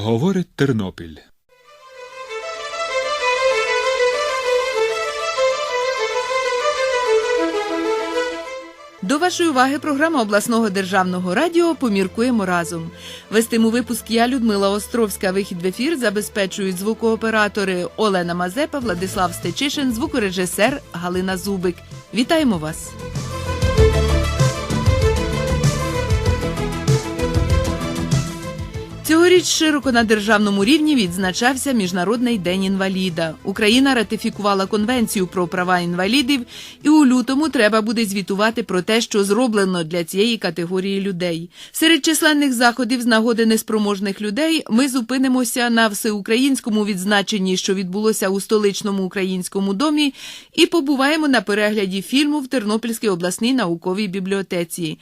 Говорить Тернопіль До вашої уваги програма обласного державного радіо Поміркуємо разом. Вестиму випуск я Людмила Островська. Вихід в ефір забезпечують звукооператори Олена Мазепа, Владислав Стечишин, звукорежисер Галина Зубик. Вітаємо вас! Цьогоріч широко на державному рівні відзначався Міжнародний день інваліда. Україна ратифікувала конвенцію про права інвалідів, і у лютому треба буде звітувати про те, що зроблено для цієї категорії людей. Серед численних заходів з нагоди неспроможних людей ми зупинимося на всеукраїнському відзначенні, що відбулося у столичному українському домі, і побуваємо на перегляді фільму в Тернопільській обласній науковій бібліотеці.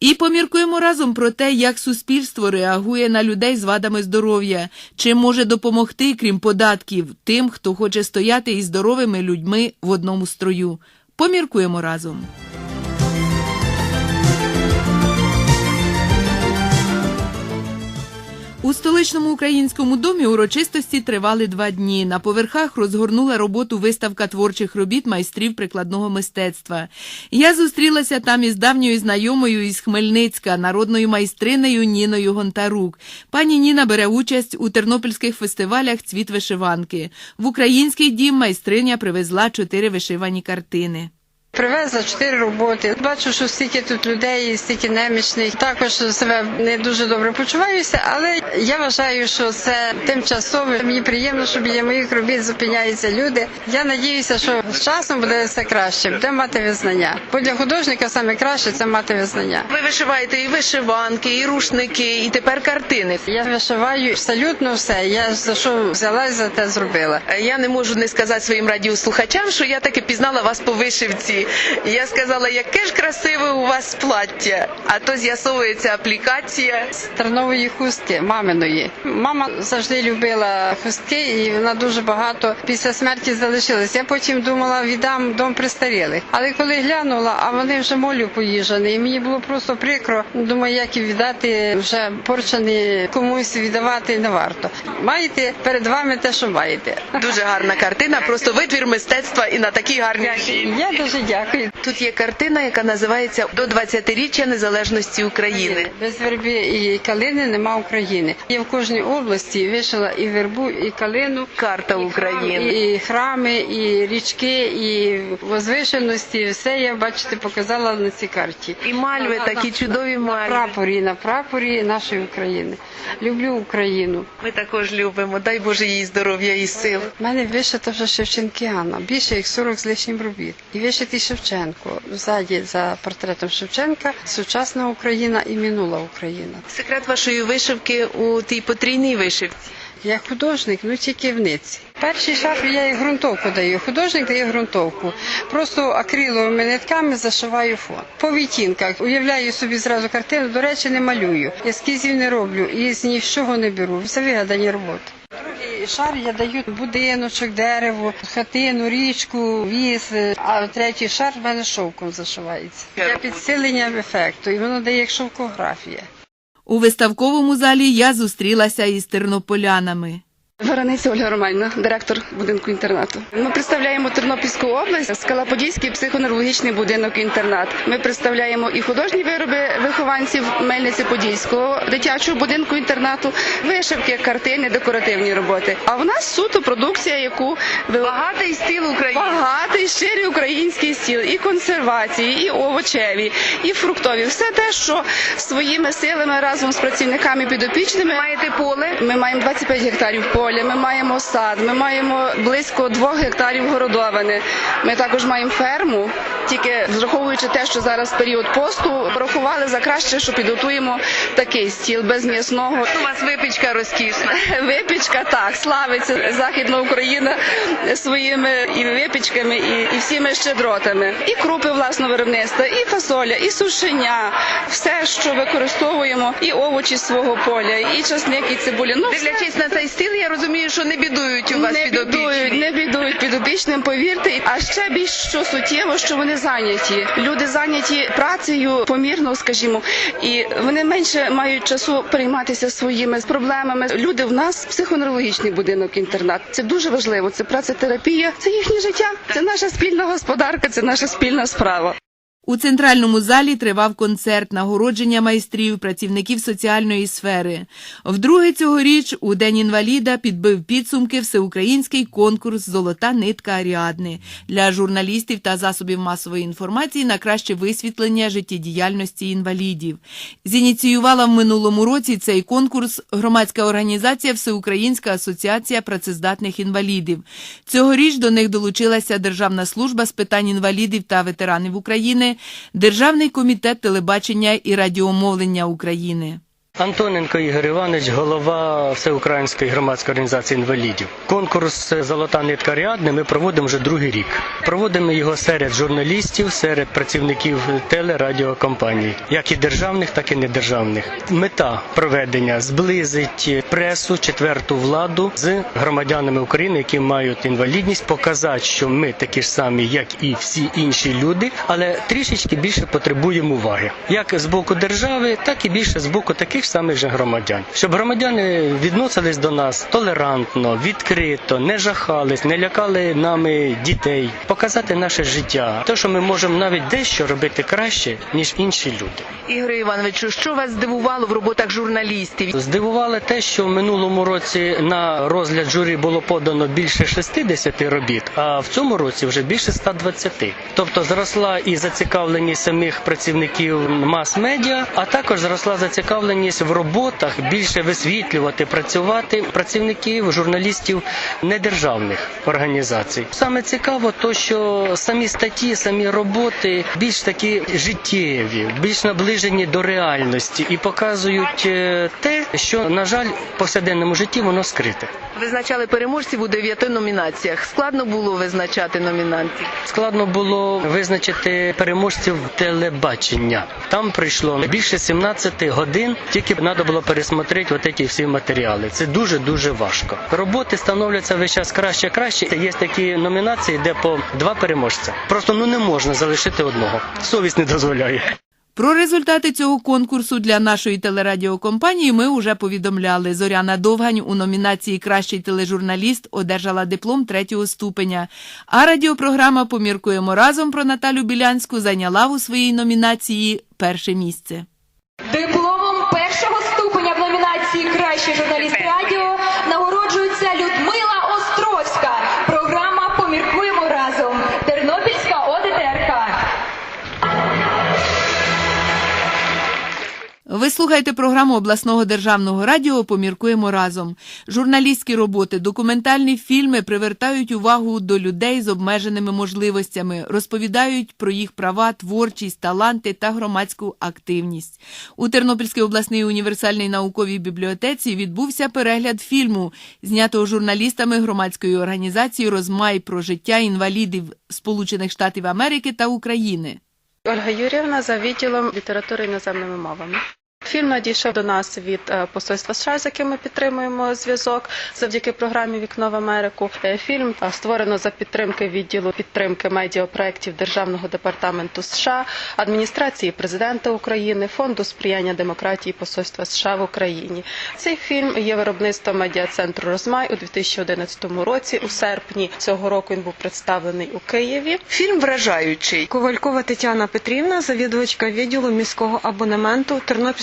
І поміркуємо разом про те, як суспільство реагує на людей з вадами здоров'я, чим може допомогти, крім податків, тим, хто хоче стояти із здоровими людьми в одному строю. Поміркуємо разом. У столичному українському домі урочистості тривали два дні. На поверхах розгорнула роботу виставка творчих робіт майстрів прикладного мистецтва. Я зустрілася там із давньою знайомою із Хмельницька, народною майстринею Ніною Гонтарук. Пані Ніна бере участь у тернопільських фестивалях Цвіт вишиванки. В український дім майстриня привезла чотири вишивані картини. Привезла чотири роботи. Бачу, що стільки тут людей, стільки немічних. Також себе не дуже добре почуваюся, але я вважаю, що це тимчасово. Мені приємно, що біля моїх робіт зупиняються люди. Я надіюся, що з часом буде все краще, буде мати визнання. Бо для художника саме краще це мати визнання. Ви вишиваєте і вишиванки, і рушники, і тепер картини. Я вишиваю абсолютно все. Я за що взялась, за те зробила. Я не можу не сказати своїм радіослухачам, що я таки пізнала вас по вишивці. Я сказала, яке ж красиве у вас плаття. А то з'ясовується аплікація. з тернової хустки маминої. Мама завжди любила хустки, і вона дуже багато після смерті залишилась. Я потім думала, віддам дом престарілих. Але коли глянула, а вони вже молю поїжджені, і мені було просто прикро. Думаю, як і віддати вже порчені комусь віддавати не варто. Маєте перед вами те, що маєте. Дуже гарна картина, просто витвір мистецтва і на такій гарній. Я дуже дякую. Тут є картина, яка називається До 20-річчя незалежності України. Без верби і калини нема України. Я в кожній області вишила і вербу, і калину. Карта України. І храми, і річки, і возвишеності. Все я бачите показала на цій карті. І мальви такі чудові На мальви. прапорі, на прапорі нашої України. Люблю Україну. Ми також любимо. Дай Боже їй здоров'я і сил. У мене вишита вже Шевченкіана, більше як 40 з лишнім робіт. І вишитий Шевченко. Ззаді за портретом Шевченка сучасна Україна і минула Україна. Секрет вашої вишивки у тій потрійній вишивці. Я художник, ну тільки в ниці. Перший шар я і ґрунтовку даю. Художник дає ґрунтовку. Просто акриловими нитками зашиваю фон. По відтінках уявляю собі зразу картину. До речі, не малюю. Ескізів не роблю і з нічого не беру. Це вигадані роботи. Шар я даю будиночок, дерево, хатину, річку, віз. А третій шар в мене шовком зашивається. Для підсилення ефекту, і воно дає як шовкографія. У виставковому залі я зустрілася із тернополянами. Ворониця Ольга Романівна, директор будинку інтернату. Ми представляємо Тернопільську область, Скалаподільський психоневрологічний будинок інтернат. Ми представляємо і художні вироби вихованців Мельниці Подільського дитячого будинку інтернату, вишивки, картини, декоративні роботи. А в нас суто продукція, яку Багатий стіл України. Багатий щирий український стіл, і консервації, і овочеві, і фруктові. Все те, що своїми силами разом з працівниками підопічними Маєте поле. ми маємо 25 гектарів поля, ми маємо сад, ми маємо близько 2 гектарів городовини. Ми також маємо ферму, тільки зраховуючи те, що зараз період посту, порахували за краще, що підготуємо такий стіл без м'ясного. У вас випічка розкішна. Випічка так славиться Західна Україна своїми і випічками, і, і всіми щедротами. І крупи власного виробництва, і фасоля, і сушеня, все, що використовуємо, і овочі свого поля, і часник, і цибуля. Ну. Дивлячись на цей стіл, я розумію, що не бідують у вас не підопічні. бідують, не бідують підопічним, повірте. А ще більш що суттєво, що вони зайняті. Люди зайняті працею помірно, скажімо, і вони менше мають часу перейматися своїми проблемами. Люди в нас психоневрологічний будинок інтернат. Це дуже важливо. Це працетерапія, це їхнє життя, це наша спільна господарка, це наша спільна справа. У центральному залі тривав концерт нагородження майстрів, працівників соціальної сфери. Вдруге цьогоріч у День інваліда підбив підсумки всеукраїнський конкурс Золота нитка Аріадни для журналістів та засобів масової інформації на краще висвітлення життєдіяльності інвалідів. Зініціювала в минулому році цей конкурс громадська організація Всеукраїнська асоціація працездатних інвалідів. Цьогоріч до них долучилася Державна служба з питань інвалідів та ветеранів України, Державний комітет телебачення і радіомовлення України. Антоненко Ігор Іванович, голова Всеукраїнської громадської організації інвалідів. Конкурс Золота нитка Ріадни ми проводимо вже другий рік. Проводимо його серед журналістів, серед працівників телерадіокомпаній, як і державних, так і недержавних. Мета проведення зблизить пресу, четверту владу з громадянами України, які мають інвалідність, показати, що ми такі ж самі, як і всі інші люди, але трішечки більше потребуємо уваги, як з боку держави, так і більше з боку таких самих же громадян, щоб громадяни відносились до нас толерантно, відкрито, не жахались, не лякали нами дітей, показати наше життя, те, що ми можемо навіть дещо робити краще ніж інші люди. Ігорю Івановичу, що вас здивувало в роботах журналістів? Здивувало те, що в минулому році на розгляд журі було подано більше 60 робіт, а в цьому році вже більше 120. Тобто зросла і зацікавленість самих працівників мас-медіа, а також зросла зацікавленість в роботах більше висвітлювати, працювати працівників, журналістів недержавних організацій. Саме цікаво, то що самі статті, самі роботи більш такі життєві, більш наближені до реальності і показують е, те, що на жаль в повсякденному житті воно скрите. Визначали переможців у дев'яти номінаціях. Складно було визначати номінантів. Складно було визначити переможців телебачення. Там прийшло більше 17 годин. Тільки треба було пересмотрети от ці всі матеріали. Це дуже дуже важко. Роботи становляться весь час краще, краще. Є такі номінації, де по два переможця. Просто ну не можна залишити одного. Совість не дозволяє. Про результати цього конкурсу для нашої телерадіокомпанії ми вже повідомляли. Зоряна Довгань у номінації Кращий тележурналіст одержала диплом третього ступеня. А радіопрограма Поміркуємо разом про Наталю Білянську зайняла у своїй номінації перше місце. Першого ступеня в номінації Кращий журналіст Ви слухаєте програму обласного державного радіо Поміркуємо разом. Журналістські роботи, документальні фільми привертають увагу до людей з обмеженими можливостями, розповідають про їх права, творчість, таланти та громадську активність. У Тернопільській обласній універсальній науковій бібліотеці відбувся перегляд фільму, знятого журналістами громадської організації Розмай про життя інвалідів Сполучених Штатів Америки та України. Ольга Юрівна за відділом літератури іноземними мовами. Фільм надійшов до нас від е, посольства США, з яким ми підтримуємо зв'язок завдяки програмі Вікно в Америку. Е, Фільм е, створено за підтримки відділу підтримки медіапроєктів Державного департаменту США, адміністрації президента України, фонду сприяння демократії Посольства США в Україні. Цей фільм є виробництвом медіа-центру Розмай у 2011 році. У серпні цього року він був представлений у Києві. Фільм вражаючий. Ковалькова Тетяна Петрівна, завідувачка відділу міського абонементу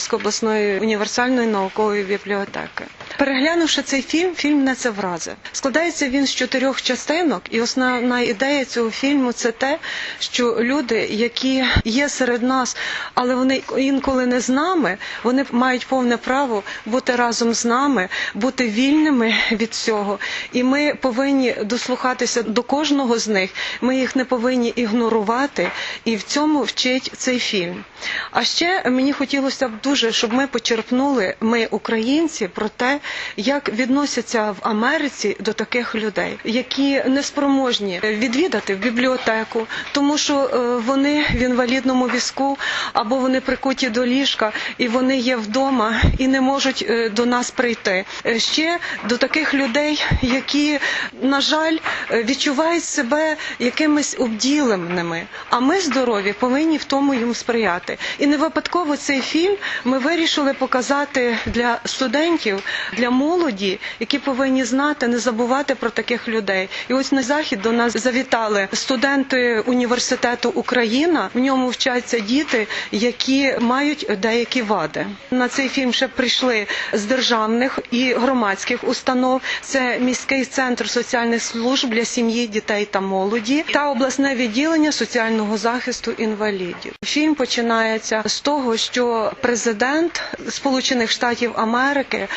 Тернопільської обласної універсальної наукової бібліотеки. Переглянувши цей фільм, фільм не це вразив. Складається він з чотирьох частинок, і основна ідея цього фільму це те, що люди, які є серед нас, але вони інколи не з нами, вони мають повне право бути разом з нами, бути вільними від цього. І ми повинні дослухатися до кожного з них. Ми їх не повинні ігнорувати, і в цьому вчить цей фільм. А ще мені хотілося б дуже, щоб ми почерпнули, ми, українці, про те, як відносяться в Америці до таких людей, які неспроможні відвідати в бібліотеку, тому що е, вони в інвалідному візку або вони прикуті до ліжка і вони є вдома і не можуть е, до нас прийти. Е, Ще до таких людей, які, на жаль, відчувають себе якимись обділеними, а ми здорові повинні в тому їм сприяти. І не випадково цей фільм ми вирішили показати для студентів, для молоді, які повинні знати, не забувати про таких людей. І ось на захід до нас завітали студенти університету Україна. В ньому вчаться діти, які мають деякі вади. На цей фільм ще прийшли з державних і громадських установ. Це міський центр соціальних служб для сім'ї, дітей та молоді та обласне відділення соціального захисту інвалідів. Фільм починається з того, що президент Сполучених Штатів Америки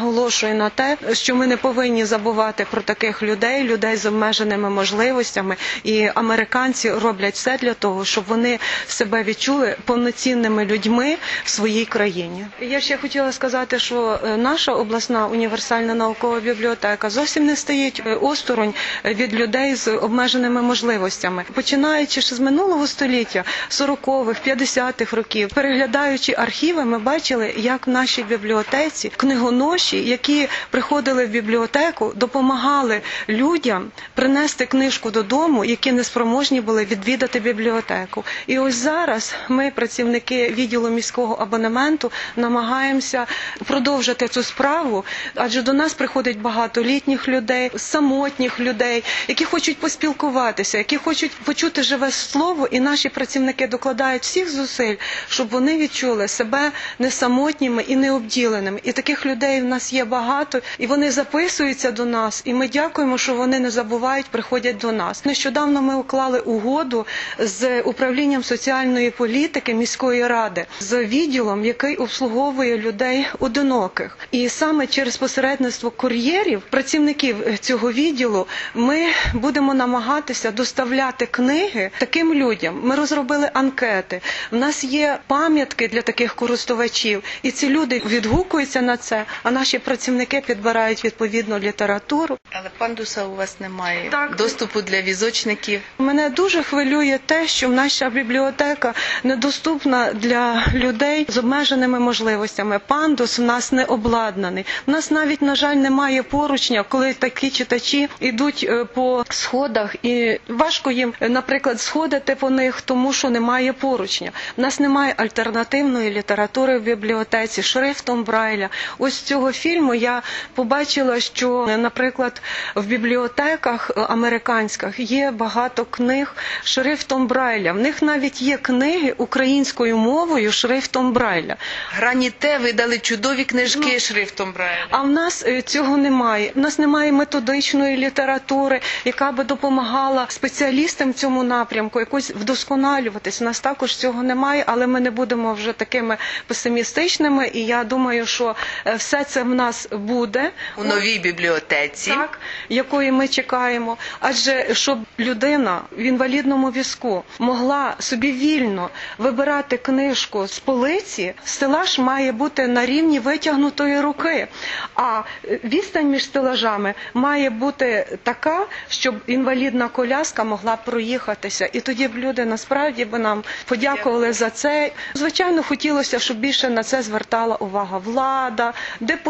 наголошує на те, що ми не повинні забувати про таких людей, людей з обмеженими можливостями, і американці роблять все для того, щоб вони себе відчули повноцінними людьми в своїй країні. Я ще хотіла сказати, що е, наша обласна універсальна наукова бібліотека зовсім не стоїть е, осторонь від людей з обмеженими можливостями, починаючи ще з минулого століття, 40-х, 50-х років, переглядаючи архіви, ми бачили, як в нашій бібліотеці книгоноші, які приходили в бібліотеку, допомагали людям принести книжку додому, які не спроможні були відвідати бібліотеку. І ось зараз ми, працівники відділу міського абонементу, намагаємося продовжити цю справу, адже до нас приходить багато літніх людей, самотніх людей, які хочуть поспілкуватися, які хочуть почути живе слово, і наші працівники докладають всіх зусиль, щоб вони відчули себе не самотніми і не обділеними. І таких людей в нас є багато, і вони записуються до нас. І ми дякуємо, що вони не забувають, приходять до нас. Нещодавно ми уклали угоду з управлінням соціальної політики міської ради з відділом, який обслуговує людей одиноких. І саме через посередництво кур'єрів, працівників цього відділу, ми будемо намагатися доставляти книги таким людям. Ми розробили анкети. У нас є пам'ятки для таких користувачів, і ці люди відгукуються на це. А наші працівники підбирають відповідну літературу. Але пандуса у вас немає Так. доступу для візочників. Мене дуже хвилює те, що наша бібліотека недоступна для людей з обмеженими можливостями. Пандус в нас не обладнаний. У нас навіть, на жаль, немає поручня, коли такі читачі йдуть е, по сходах, і важко їм, е, наприклад, сходити по них, тому що немає поручня. У нас немає альтернативної літератури в бібліотеці, шрифтом Брайля. Ось з цього фільму я побачила, що, наприклад, в бібліотеках е, американських є багато книг шрифтом Брайля. В них навіть є книги українською мовою шрифтом Брайля. Граніте видали чудові книжки шрифтом Брайля. А в нас е, цього немає. В нас немає методичної літератури, яка би допомагала спеціалістам в цьому напрямку якось вдосконалюватись. У нас також цього немає, але ми не будемо вже такими песимістичними. І я думаю, що е, все це в нас буде. У новій бібліотеці. Так, якої ми чекаємо. Адже щоб людина в інвалідному візку могла собі вільно вибирати книжку з полиці, стелаж має бути на рівні витягнутої руки. А відстань між стелажами має бути така, щоб інвалідна коляска могла проїхатися. І тоді б люди насправді би нам подякували за це. Звичайно, хотілося, щоб більше на це звертала увага влада, депутати.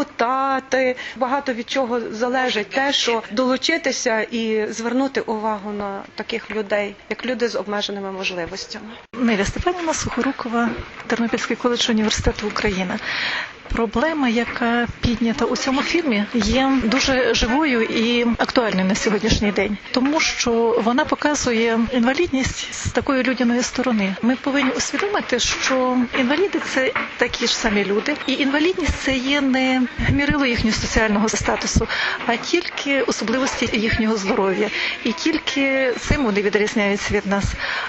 Багато від чого залежить те, що долучитися і звернути увагу на таких людей, як люди з обмеженими можливостями. Неля Степанівна Сухорукова, Тернопільський коледж університету України. Проблема, яка піднята у цьому фільмі, є дуже живою і актуальною на сьогоднішній день, тому що вона показує інвалідність з такої людяної сторони. Ми повинні усвідомити, що інваліди це такі ж самі люди, і інвалідність це є не мірило їхнього соціального статусу, а тільки особливості їхнього здоров'я, і тільки цим вони відрізняються від нас.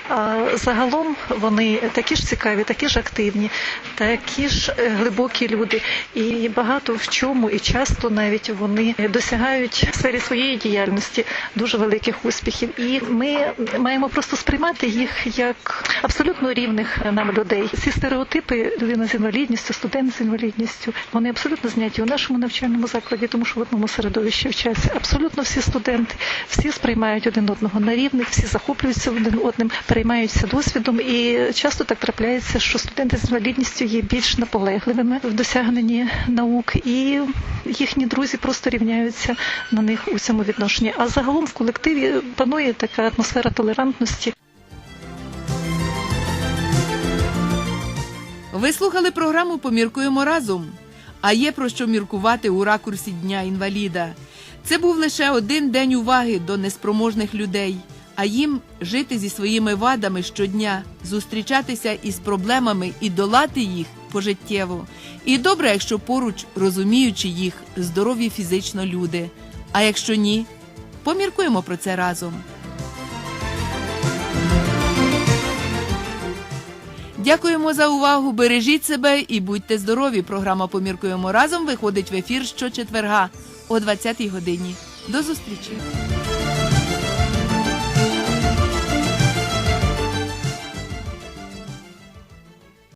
А загалом вони такі ж цікаві, такі ж активні, такі ж глибокі люди. Інваліди, і багато в чому, і часто навіть вони досягають в сфері своєї діяльності дуже великих успіхів. І ми маємо просто сприймати їх як абсолютно рівних нам людей. Ці стереотипи людина з інвалідністю, студент з інвалідністю, вони абсолютно зняті у нашому навчальному закладі, тому що в одному середовищі вчаться абсолютно всі студенти, всі сприймають один одного на рівних, всі захоплюються один одним, переймаються досвідом. І часто так трапляється, що студенти з інвалідністю є більш наполегливими в досягненні наук, і їхні друзі просто рівняються на них у цьому відношенні. А загалом в колективі панує така атмосфера толерантності. Ви слухали програму Поміркуємо разом. А є про що міркувати у ракурсі Дня інваліда. Це був лише один день уваги до неспроможних людей, а їм жити зі своїми вадами щодня, зустрічатися із проблемами і долати їх пожиттєво. І добре, якщо поруч розуміючи їх, здорові фізично люди. А якщо ні, поміркуємо про це разом. Дякуємо за увагу. Бережіть себе і будьте здорові. Програма Поміркуємо разом виходить в ефір щочетверга о 20-й годині. До зустрічі!